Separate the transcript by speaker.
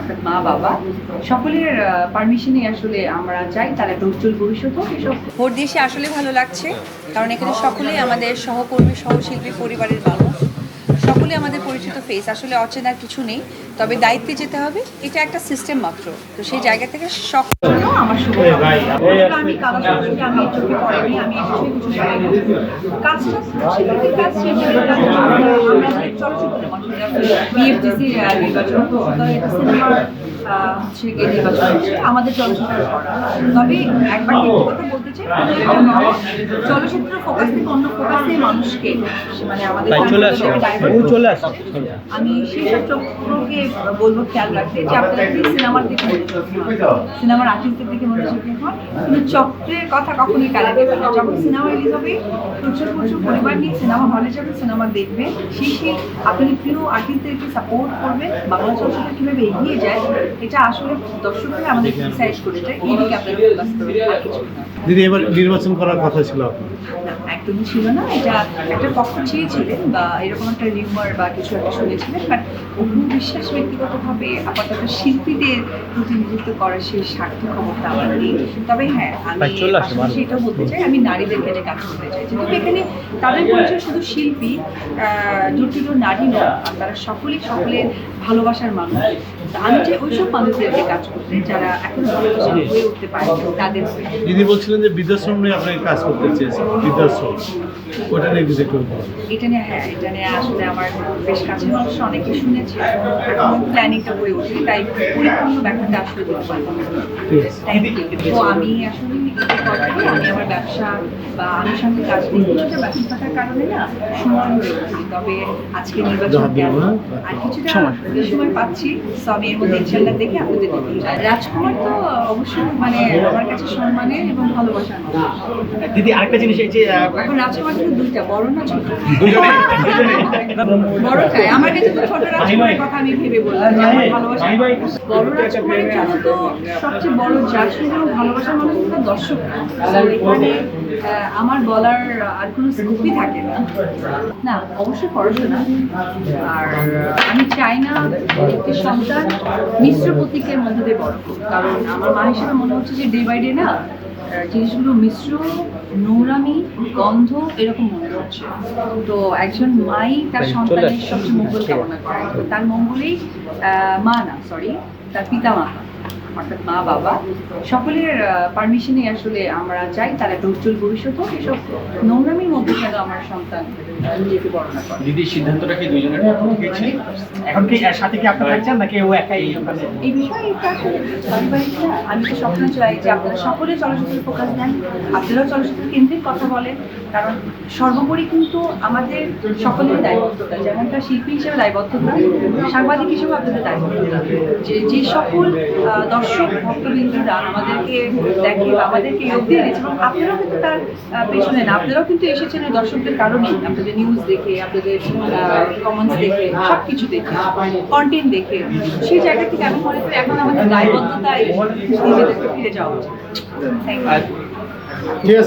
Speaker 1: অর্থাৎ মা, বাবা, সকলের পারমিশনে আসলে আমরা চাই তারা একটা উজ্জ্বল ভবিষ্যৎ হোক, এসব। ভোট দিয়ে আসলে ভালো লাগছে, কারণ এখানে সকলেই আমাদের সহকর্মী, সহশিল্পী পরিবারের মানুষ। সকলে আমাদের পরিচিত ফেস আসলে অচেনার কিছু নেই, তবে দায়িত্বে যেতে হবে, এটা একটা সিস্টেম মাত্র। তো সেই জায়গা থেকে সকল আমার শুভ আমি আমি কাজটা আহ, নির্বাচন হচ্ছে। আমাদের চলচ্চিত্র করা তবে একবার একটু কথা বলতে চাই কোনো একটা মানুষ চলচ্চিত্র ফোকাস থেকে অন্য ফোকাসে মানুষকে মানে আমাদের
Speaker 2: চলে আসো।
Speaker 1: আমি সেই সব চক্রকে বলব খেয়াল রাখতে। যে আপনারা সিনেমার দিকে সিনেমার আর্টিস্টের দিকে মনোযোগ দিন কিন্তু চক্রের কথা কখনোই কানে দেবে না। যখন সিনেমা রিলিজ হবে প্রচুর প্রচুর পরিবার নিয়ে সিনেমা হলে যাবে সিনেমা দেখবে। সেই সেই আপনার প্রিয় আর্টিস্টদেরকে সাপোর্ট করবেন? বাংলা চলচ্চিত্র কীভাবে এগিয়ে যায়? এটা আসলে দর্শকরা আমাদের ডিসাইড
Speaker 2: দিদি এবার নির্বাচন করার কথা ছিল আপনার।
Speaker 1: একদমই ছিল না। এটা একটা পক্ষ চেয়েছিলেন বা এরকম একটা রিউমার বা কিছু একটা শুনেছিলেন বাট অপু বিশ্বাস ব্যক্তিগতভাবে আপাতত শিল্পীদের প্রতিনিধিত্ব করার সেই স্বার্থ ক্ষমতা আমার নেই। তবে হ্যাঁ আমি এটাও বলতে চাই আমি নারীদেরকে নিয়ে কাজ করতে চাই। যেহেতু এখানে তাদের পরিচয় শুধু শিল্পী দুটির নারী নয় আর তারা সকলেই সকলের ভালোবাসার মানুষ। আমি চাই ওইসব মানুষদেরকে কাজ করতে যারা এখন ভালোবাসা হয়ে উঠতে পারে তাদের
Speaker 2: দিদি বলছিলেন যে বৃদ্ধাশ্রম নিয়ে আপনাকে কাজ করতে চেয়েছেন বৃদ্ধাশ্রম ওটা নিয়ে যদি একটু
Speaker 1: এটা নিয়ে হ্যাঁ এটা নিয়ে আসলে আমার বেশ কাছের মানুষ অনেকে শুনেছে। এখন প্ল্যানিংটা হয়ে ওঠেনি তাই পরিপূর্ণ ব্যাপারটা আসলে দিতে পারব. তো আমি আসলে আমি আমার ব্যবসা বা আনুষঙ্গিক কাজ নিয়ে কিছুটা ব্যস্ত থাকার কারণে না সময় হয়ে তবে আজকে নির্বাচন? আর কিছুটা সময় পাচ্ছি তো আমি এর মধ্যে ইনশাল্লাহ দেখে আপনাদের রাজকুমার তো অবশ্যই মানে আমার কাছে সম্মানের এবং ভালোবাসার
Speaker 3: দিদি আরেকটা জিনিস এই যে
Speaker 1: রাজকুমার দুইটা বড় না ছোট? বড়টাই আমার কাছে তো ছোট রাজকুমারের কথা আমি ভেবে বললাম যে আমার ভালোবাসা বড় রাজকুমারের জন্য তো সবচেয়ে বড় জাজ এবং ভালোবাসার মানুষ তো দর্শক। এখানে আমার বলার আর কোনো স্কোপই থাকে না। না অবশ্যই পড়াশোনা। আর আমি চাই না একটি সন্তান মিশ্র প্রতীকের মধ্যে দিয়ে বড় হোক। কারণ আমার মা হিসেবে মনে হচ্ছে যে ডে বাই ডে না জিনিসগুলো মিশ্র নোংরামি গন্ধ এরকম মনে হচ্ছে। তো একজন মাই তার সন্তানের সবচেয়ে মঙ্গল কামনা করে। তার মঙ্গলেই আহ, মা না সরি তার পিতা মাতা অর্থাৎ মা বাবা সকলের পারমিশনে আসলে আমরা চাই তার একটা উজ্জ্বল ভবিষ্যৎ হোক। এসব নোংরামির মধ্যে যেন আমার সন্তান নিজেকে বর্ণনা করে।
Speaker 3: দিদির সিদ্ধান্তটা কি এখন কি সাথে কি আপনি থাকছেন নাকি ও একাই
Speaker 1: এই বিষয়ে এটা আসলে পারিবারিক না আমি তো স্বপ্ন চাই যে আপনারা সকলে চলচ্চিত্রের ফোকাস দেন আপনারাও চলচ্চিত্র কেন্দ্রিক কথা বলেন কারণ সর্বোপরি কিন্তু আমাদের সকলের দায়বদ্ধতা যেমনটা শিল্পী হিসেবে দায়বদ্ধতা সাংবাদিক হিসেবে আপনাদের দায়বদ্ধতা যে যে সকল দর্শক, ভক্তবৃন্দরা আমাদেরকে দেখে আমাদেরকে যোগ দিয়ে দিচ্ছে এবং আপনারাও কিন্তু তার পেছনে না, আপনারাও কিন্তু এসেছেন দর্শকদের কারণেই আপনাদের নিউজ দেখে, আপনাদের কমেন্টস দেখে সব কিছু দেখে কন্টেন্ট দেখে। সেই জায়গা থেকে আমি মনে করি এখন আমাদের দায়বদ্ধতায় নিজেদেরকে ফিরে যাওয়া উচিত। Thank you